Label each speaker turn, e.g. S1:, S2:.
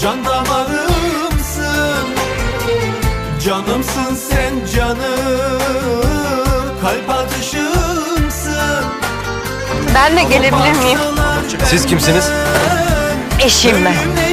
S1: Can damarımsın Canımsın sen canım Kalp atışımsın
S2: Ben de gelebilir miyim?
S3: Siz kimsiniz?
S2: Eşim ben.